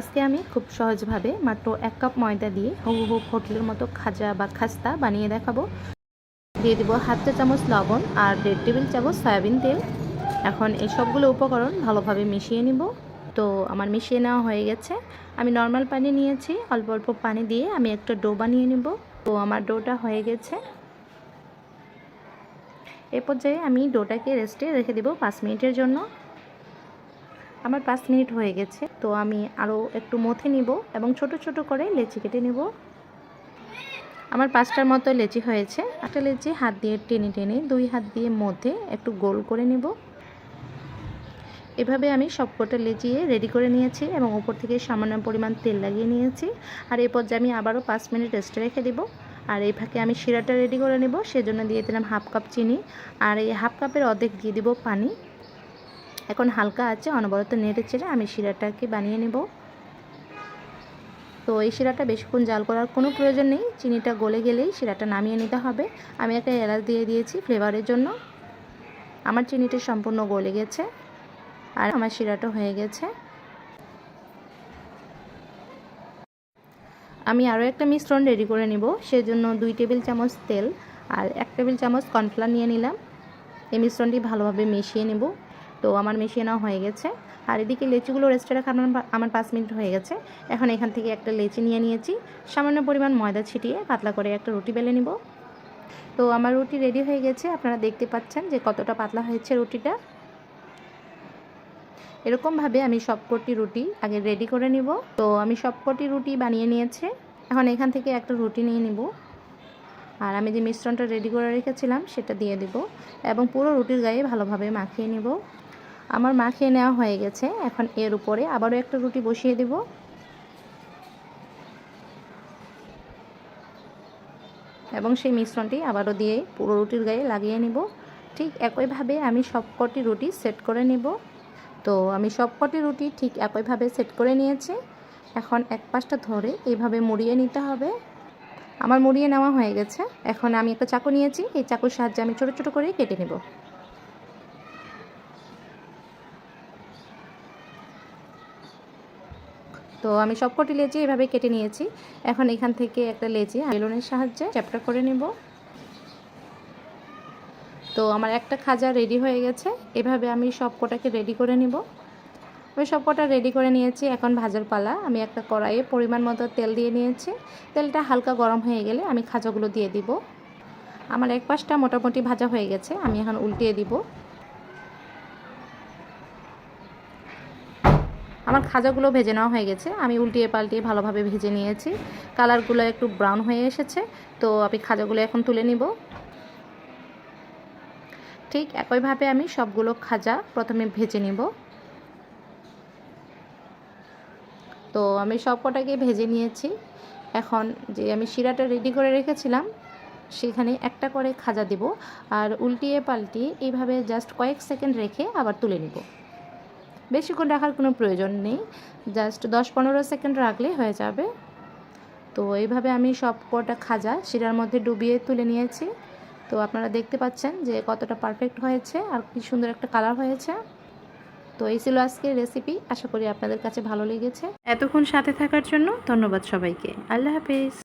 আজকে আমি খুব সহজভাবে মাত্র এক কাপ ময়দা দিয়ে হুবহু হোটেলের মতো খাজা বা খাস্তা বানিয়ে দেখাবো। দিয়ে দিব হাফ চা চামচ লবণ আর দেড় টেবিল চামচ সয়াবিন তেল। এখন এই সবগুলো উপকরণ ভালোভাবে মিশিয়ে নিব। তো আমার মিশিয়ে নেওয়া হয়ে গেছে। আমি নর্মাল পানি নিয়েছি, অল্প অল্প পানি দিয়ে আমি একটা ডো বানিয়ে নিব। তো আমার ডোটা হয়ে গেছে। এ পর্যায়ে আমি ডোটাকে রেস্টে রেখে দেবো পাঁচ মিনিটের জন্য। আমার পাঁচ মিনিট হয়ে গেছে, তো আমি আরও একটু মথে নিব এবং ছোট ছোট করে লেচি কেটে নেব। আমার পাঁচটার মতো লেচি হয়েছে। একটা লেচি হাত দিয়ে টেনে টেনে, দুই হাত দিয়ে মধ্যে একটু গোল করে নেব। এভাবে আমি সবকটা লেচিয়ে রেডি করে নিয়েছি এবং উপর থেকে সামান্য পরিমাণ তেল লাগিয়ে নিয়েছি। আর এই পর্যায়ে আমি আবারও পাঁচ মিনিট রেস্টে রেখে দেব। আর এই ফাঁকে আমি শিরাটা রেডি করে নেব, সেজন্য দিয়ে দিলাম হাফ কাপ চিনি। আর এই হাফ কাপের অর্ধেক দিয়ে দিব পানি। এখন হালকা আছে, অনবরত নেড়ে চেড়ে আমি শিরাটাকে বানিয়ে নেব। তো এই শিরাটা বেশিক্ষণ জাল করার কোনো প্রয়োজন নেই, চিনিটা গলে গেলেই শিরাটা নামিয়ে নিতে হবে। আমি একটা এলাচ দিয়ে দিয়েছি ফ্লেভারের জন্য। আমার চিনিটা সম্পূর্ণ গলে গেছে আর আমার শিরাটা হয়ে গেছে। আমি আরও একটা মিশ্রণ রেডি করে নিব, সেজন্য দুই টেবিল চামচ তেল আর এক টেবিল চামচ কর্নফ্লাওয়ার নিয়ে নিলাম। এই মিশ্রণটি ভালোভাবে মিশিয়ে নেব। তো আমার মিশিয়ে নেওয়া হয়ে গেছে। আর এদিকে লেচিগুলো রেস্টে রাখা আমার আমার পাঁচ মিনিট হয়ে গেছে। এখন এখান থেকে একটা লেচি নিয়ে নিয়েছি। সামান্য পরিমাণ ময়দা ছিটিয়ে পাতলা করে একটা রুটি বেলে নিব। তো আমার রুটি রেডি হয়ে গেছে। আপনারা দেখতে পাচ্ছেন যে কতটা পাতলা হয়েছে রুটিটা। এরকমভাবে আমি সবকটি রুটি আগে রেডি করে নিব। তো আমি সবকটি রুটি বানিয়ে নিয়েছে। এখন এখান থেকে একটা রুটি নিয়ে নিব। আর আমি যে মিশ্রণটা রেডি করে রেখেছিলাম সেটা দিয়ে দিব। এবং পুরো রুটির গায়ে ভালোভাবে মাখিয়ে নিব। আমার মাখিয়ে নেওয়া হয়ে গেছে। এখন এর উপরে আবারও একটা রুটি বসিয়ে দেব। এবং সেই মিশ্রণটি আবারও দিয়ে পুরো রুটির গায়ে লাগিয়ে নিব। ঠিক একইভাবে আমি সবকটি রুটি সেট করে নেব। তো আমি সবকটি রুটি ঠিক একইভাবে সেট করে নিয়েছি। এখন এক পাশটা ধরে এইভাবে মুড়িয়ে নিতে হবে। আমার মুড়িয়ে নেওয়া হয়ে গেছে। এখন আমি একটা চাকু নিয়েছি। এই চাকুর সাহায্যে আমি ছোটো ছোটো করে কেটে নেব। তো আমি সবকটি লেচি এভাবে কেটে নিয়েছি। এখন এখান থেকে একটা লেচি বেলুনের সাহায্যে চ্যাপটা করে নেব। তো আমার একটা খাজা রেডি হয়ে গেছে। এভাবে আমি সবকটাকে রেডি করে নিব। আমি সবকটা রেডি করে নিয়েছি এখন ভাজার পালা। আমি একটা কড়াইয়ে পরিমাণ মতো তেল দিয়ে নিয়েছি। তেলটা হালকা গরম হয়ে গেলে আমি খাজাগুলো দিয়ে দিব। আমার এক পাশটা মোটামুটি ভাজা হয়ে গেছে। আমি এখন উল্টিয়ে দিব। আমার খাজাগুলো ভেজে নেওয়া হয়ে গেছে। আমি উল্টিয়ে পাল্টিয়ে ভালোভাবে ভেজে নিয়েছি। কালারগুলো একটু ব্রাউন হয়ে এসেছে। তো আমি খাজাগুলো এখন তুলে নিব। ঠিক একইভাবে আমি সবগুলো খাজা প্রথমে ভেজে নিব। তো আমি সব কটাকে ভেজে নিয়েছি। এখন যে আমি শিরাটা রেডি করে রেখেছিলাম, সেখানে একটা করে খাজা দিব। আর উল্টিয়ে পাল্টিয়ে এইভাবে জাস্ট কয়েক সেকেন্ড রেখে আবার তুলে নিব। বেশিক্ষণ রাখার কোনো প্রয়োজন নেই। জাস্ট দশ পনেরো সেকেন্ড রাখলে হয়ে যাবে। তো এইভাবে আমি সব কটা খাজা শিরার মধ্যে ডুবিয়ে তুলে নিয়েছি। তো আপনারা দেখতে পাচ্ছেন যে কতটা পারফেক্ট হয়েছে আর কি সুন্দর একটা কালার হয়েছে। তো এই ছিল আজকের রেসিপি আশা করি আপনাদের কাছে ভালো লেগেছে। এতক্ষণ সাথে থাকার জন্য ধন্যবাদ সবাইকে। আল্লাহ হাফিজ।